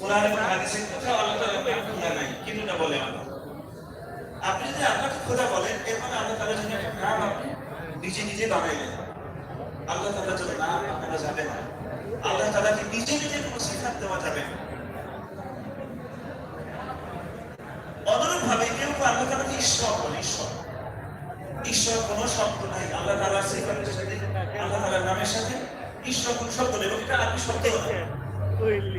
কোরআন আপনি যদি আল্লাহকে খোদা বলেন এর আল্লাহ তাআলা যদি একটা নাম আপনি নিজে নিজে বানাইলেন। আল্লাহ তাআলা যদি নাম আপনারা যাবে না। আল্লাহ তাআলাকে নিজে নিজে কোনো সিফাত দেওয়া যাবে না। অনুরূপ ভাবে কেউ আল্লাহ তাআলাকে ঈশ্বর বলে, ঈশ্বর। ঈশ্বর কোনো শব্দ নাই, আল্লাহ তাআলার সিফাতের সাথে, আল্লাহ তাআলার নামের সাথে। ঈশ্বর কোন শব্দ নেই এটা আরবি শব্দ না।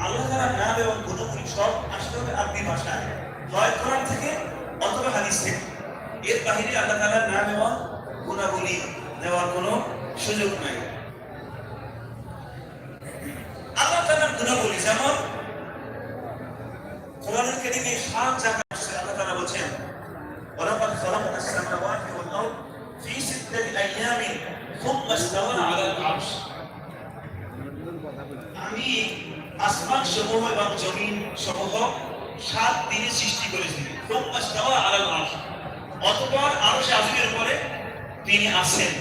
আল্লাহ তাআলার নাম এবং গুণগুলি সব আসতে হবে আরবি ভাষায় নয় কোরআন থেকে অথবা হাদিস থেকে এর বাহিরে আল্লাহ তাআলার নাম এবং গুণাবলী দেওয়ার কোনো সুযোগ নাই আল্লাহ তাআলার গুণাবলী যেমন কোরআনের কারিমে সাত জায়গা আসছে আল্লাহ তাআলা বলছেন ولقد خلقنا السماوات والأرض في ستة أيام ثم استوى على العرش আমি আসমান সমূহ এবং জমিন সমূহ সাত দিনে সৃষ্টি করেছিলেন অতপর আরও সে আজমের পরে তিনি আসেন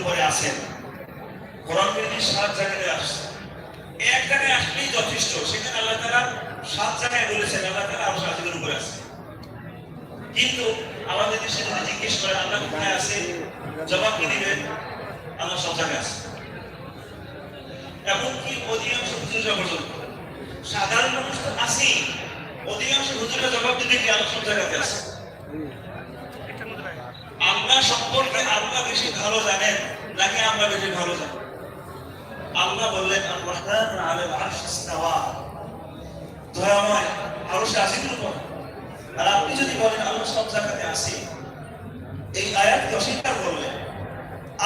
উপরে আসেন কোরআন সাত জায়গায় আসছে। এক জায়গায় আসলেই যথেষ্ট। সেখানে আল্লাহ সাত জায়গায় বলেছেন, আল্লাহ তারা আরও সে আজমের উপরে আসেন কিন্তু আমাদের দেশে যদি জিজ্ঞেস করে আল্লাহ কোথায় আছে? জবাব কি দিবেন আল্লাহ সব জায়গায় এমনকি অধিকাংশ হুজুরা সাধারণ মানুষ তো আছেই। অধিকাংশ হুজুরা জবাব দিতে কি আল্লাহ সব জায়গাতে আছে? আমরা সম্পর্কে আল্লাহ বেশি ভালো জানেন নাকি আমরা বেশি ভালো জানি? আল্লাহ বললেন রহমান আলাল আরশ ইস্তাওয়া। দয়াময় আরশ আসির উপর আর আপনি যদি বলেন আল্লাহ সব জায়গাতে আছে, এই আয়াতকে অস্বীকার করলেন?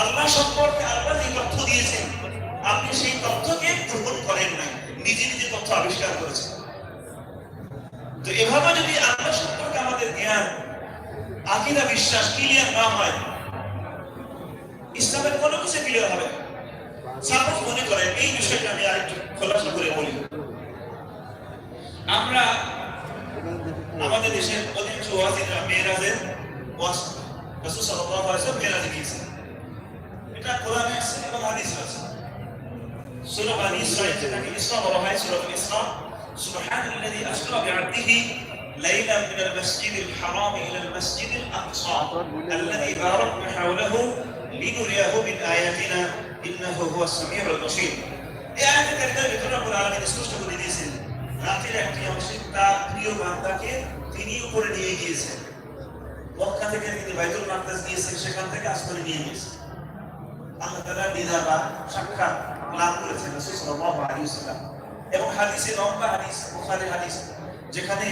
আল্লাহ সম্পর্কে আল্লাহ যে তথ্য দিয়েছেন, আপনি সেই তথ্যকে গ্রহণ করেন নাই, নিজে নিজে তথ্য আবিষ্কার করেছেন। তো এভাবে যদি আল্লাহ সম্পর্কে আমাদের জ্ঞান, আকিদা বিশ্বাস ক্লিয়ার না হয়, ইসলামের কোনো কিছু ক্লিয়ার হবে সাপোজ মনে করেন, এই বিষয়টা আমি আরেকটু খোলাসা করে বলি। আমরা আমাদের দেশের অধিকাংশ ওয়াজিরা মেয়েরাজের ওয়াজ রাসূল সাল্লাল্লাহু আলাইহি ওয়াসাল্লাম মেয়েরাজে গিয়েছেন এটা কোরআনে আছে এবং হাদিসে আছে সূরা বানি ইসরাঈল যেটাকে ইসরা বলা হয় সূরা ইসরা সুবহানাল্লাযী আসরা বি'আবদিহি ليلا من المسجد الحرام إلى المسجد الأقصى الذي باركنا حوله لنريه من آياتنا إنه هو السميع البصير এই আয়াতের কারিতার ভিতরে রব্বুল আলামিন স্পষ্ট করে দিয়েছেন রাতের একটি অংশে তার প্রিয় বান্দাকে তিনি উপরে নিয়ে গিয়েছেন। মক্কা থেকে তিনি বাইতুল মাকদাস গিয়েছেন, সেখান থেকে আসমানে নিয়ে গিয়েছেন। আল্লাহ তাআলা দিদার বা সাক্ষাৎ লাভ করেছেন রাসূল সাল্লাল্লাহু আলাইহি এবং হাদিসে লম্বা হাদিস, বুখারীর হাদিস, যেখানে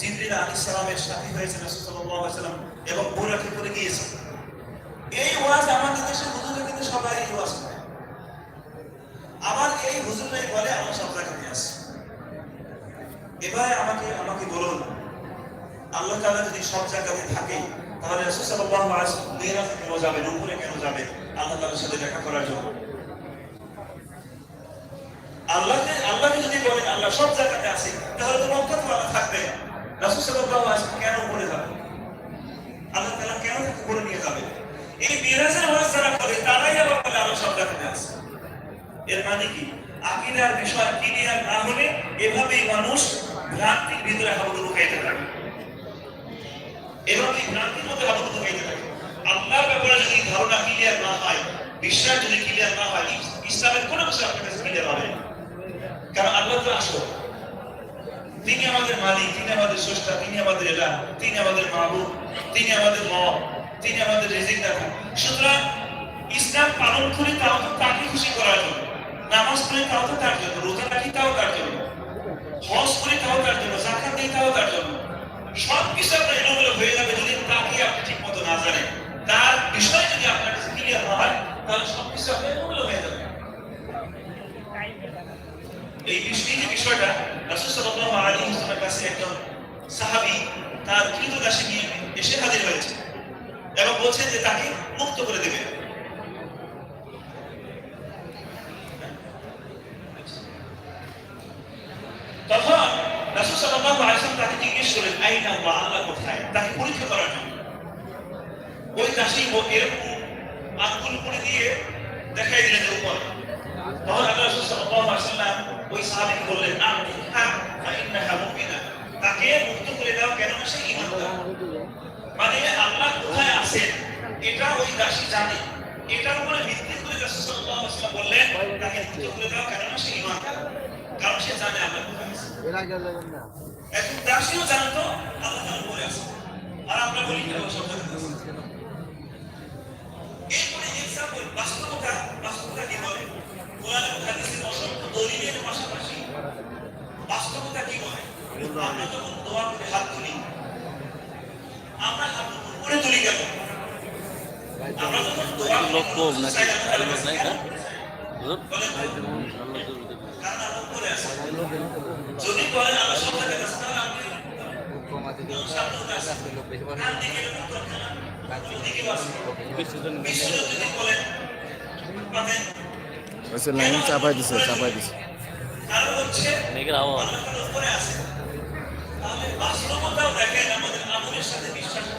জিবরিল আলাইহিস সালামের সাথী হয়েছে রাসূল সাল্লাল্লাহু আলাইহি ওয়াসাল্লাম এবং বুরাকে করে গিয়েছেন। এই ওয়াজ আমাদের দেশে হুজুরে কিন্তু সবাই এই ওয়াজ করে। আবার এই হুজুরাই বলে, আমার সব জায়গাতে আছে। এবারে আমাকে আমাকে বলুন, আল্লাহ তাআলা যদি সব জায়গাতে থাকে, তাহলে কেন যাবেন উপরে কেন যাবে? আল্লাহ তাআলার সাথে দেখা করার জন্য। আল্লাহকে আল্লাহকে যদি বলেন, আল্লাহ সব জায়গাতে আছে, তাহলে তো আল্লাহ থাকবে। কেন উপরে যাবে? আল্লাহ কেন উপরে নিয়ে যাবে? এই মিরাজের ওয়াজ যারা করে, তারাই আবার বলে আল্লাহ সব জায়গাতে আছে। এর মানে কি? আকিদার বিষয় ক্লিয়ার না হলে এভাবেই মানুষ ভ্রান্তির ভিতরে হাবুডুবু খাইতে থাকে। এভাবেই ভ্রান্তির মধ্যে হাবুডুবু খাইতে থাকে। আল্লাহর ব্যাপারে যদি ধারণা ক্লিয়ার না হয়, বিশ্বাস যদি ক্লিয়ার না হয় ইসলামের কোনো কিছু আপনার কাছে ক্লিয়ার হবে কারণ আল্লাহ তো আসো তিনি আমাদের মালিক, তিনি আমাদের স্রষ্টা, তিনি আমাদের এলা তিনি আমাদের মাহবুব, তিনি আমাদের মত তিনি আমাদের রেজিক দেখা সুতরাং ইসলাম পালন করি তাও তো তাকে খুশি করার জন্য, নামাজ পড়ি তাও তো তার জন্য, রোজা রাখি তাও তার জন্য। হজ করে তাও তার জন্য, জাকাত দিয়ে তাও তার জন্য সব কিছু আপনার এলোমেলো হয়ে যাবে যদি তাকে আপনি ঠিক মতো না তার বিষয় যদি আপনার কাছে ক্লিয়ার না হয়, তাহলে সব কিছু আপনার এলোমেলো হয়ে যাবে। এই বিষয় যে বিষয়টা, রাসুল সাল্লাল্লাহু আলাইহি ওয়াসাল্লামের কাছে একজন তার কৃতদাসে নিয়ে এসে হাজির হয়েছে এবং বলছেন যে তাকে মুক্ত করে দেবে। সাল্লাল্লাহু আলাইহি তাকে জিজ্ঞেস করলেন, আইনা ওয়া আল্লাহ কোথায়? তাকে পরীক্ষা করার জন্য। ওই দাসী এরকম আঙ্গুল করে দিয়ে দেখাই দিলেন যে উপর। তখন আল্লাহ সাল্লাল্লাহু আলাইহি ওয়াসাল্লাম ওই সাহাবীকে বললেন আপনি হ্যাঁ ফাইন্নাহা মুমিনা। তাকে মুক্ত করে দাও কেন সে ঈমানদার। মানে আল্লাহ কোথায় আছেন, এটা ওই দাসী জানে। এটার উপরে ভিত্তি করে রাসূল সাল্লাল্লাহু আলাইহি বললেন, তাকে মুক্ত করে দাও কেন সে ঈমানদার। কারণ সে জানে আল্লাহ কোথায় আছেন এরা গেল না। এখন দাসীও জানতো আল্লাহ তাআলা উপরে আছে আর আমরা বলি কেন সব এরপরে এক্সাম্পল বাস্তবতা বাস্তবতা কি বলে? কোরআন এবং হাদিসের অসংখ্য দলিলের পাশাপাশি। বাস্তবতা কি বলে? আমরা যখন দোয়া করে হাত তুলি আমরা হাত উপরে তুলি কেন? আমরা যখন দোয়া লোক কম নাকি? আমরা লোক নাই। কারণ আমরা উপরে আছি। যদি বলেন আমরা সব আছি, তাহলে আপনি। আচ্ছা লাইন চাপাই দিছে চাপাই দিছে। মেঘের আওয়াজ। তাহলে বাস্তবতাও দেখেন আমাদের আমলের সাথে বিশ্বাসের